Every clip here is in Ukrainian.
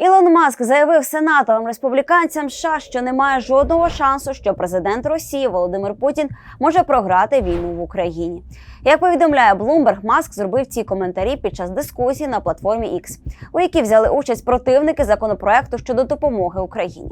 Ілон Маск заявив сенаторам республіканцям США, що немає жодного шансу, що президент Росії Володимир Путін може програти війну в Україні. Як повідомляє Bloomberg, Маск зробив ці коментарі під час дискусії на платформі X, у якій взяли участь противники законопроекту щодо допомоги Україні.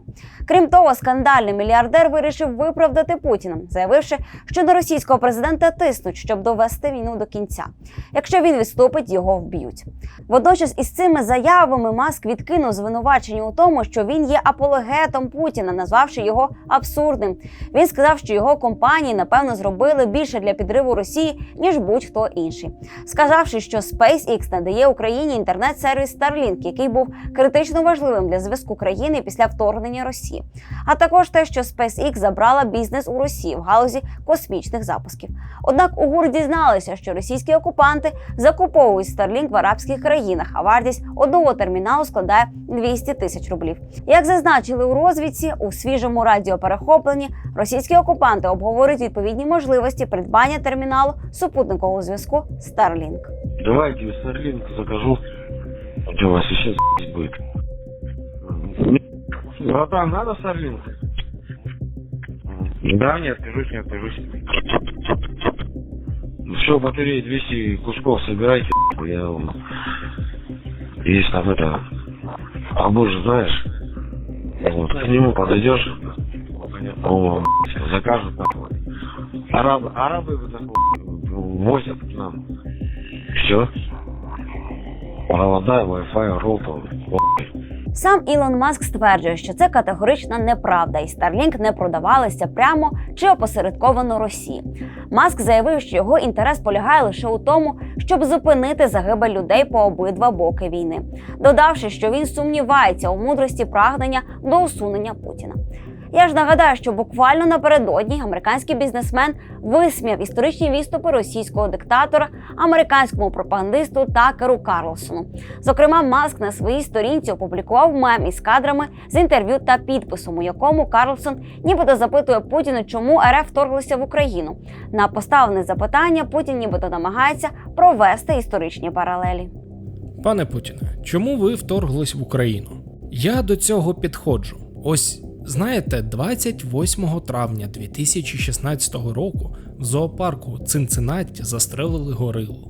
Крім того, скандальний мільярдер вирішив виправдати Путіна, заявивши, що на російського президента тиснуть, щоб довести війну до кінця. Якщо він відступить, його вб'ють. Водночас із цими заявами Маск відкинув звинувачення у тому, що він є апологетом Путіна, назвавши його абсурдним. Він сказав, що його компанії напевно зробили більше для підриву Росії ніж будь-хто інший, сказавши, що SpaceX надає Україні інтернет-сервіс Starlink, який був критично важливим для зв'язку країни після вторгнення Росії, а також те, що SpaceX забрала бізнес у Росії в галузі космічних запусків. Однак у ГУР дізналися, що російські окупанти закуповують Starlink в арабських країнах, а вартість одного терміналу складає 200 тисяч рублів. Як зазначили у розвідці, у свіжому радіоперехопленні російські окупанти обговорюють відповідні можливості придбання терміналу супутникового зв'язку Starlink. Давайте Starlink закажу. У вас сейчас будет? Братан, надо Starlink? Да, не откажусь, не откажусь. Все, батареи 200 кусков собирайте. Я вам... Есть там это... Абуж, знаешь? Вот, к нему подойдешь. О, закажут нахуй. Арабы, арабы так вот возят к нам. Все. Провода, Wi-Fi, роутер. Сам Ілон Маск стверджує, що це категорична неправда, і Starlink не продавалися прямо чи опосередковано Росії. Маск заявив, що його інтерес полягає лише у тому, щоб зупинити загибель людей по обидва боки війни, додавши, що він сумнівається у мудрості прагнення до усунення Путіна. Я ж нагадаю, що буквально напередодні американський бізнесмен висміяв історичні відступи російського диктатора, американському пропагандисту Такеру Карлсону. Зокрема, Маск на своїй сторінці опублікував мем із кадрами з інтерв'ю та підписом, у якому Карлсон нібито запитує Путіна, чому РФ вторглися в Україну. На поставлене запитання Путін нібито намагається провести історичні паралелі. Пане Путіне, чому ви вторглись в Україну? Я до цього підходжу. Ось знаєте, 28 травня 2016 року в зоопарку Цинциннаті застрелили горилу.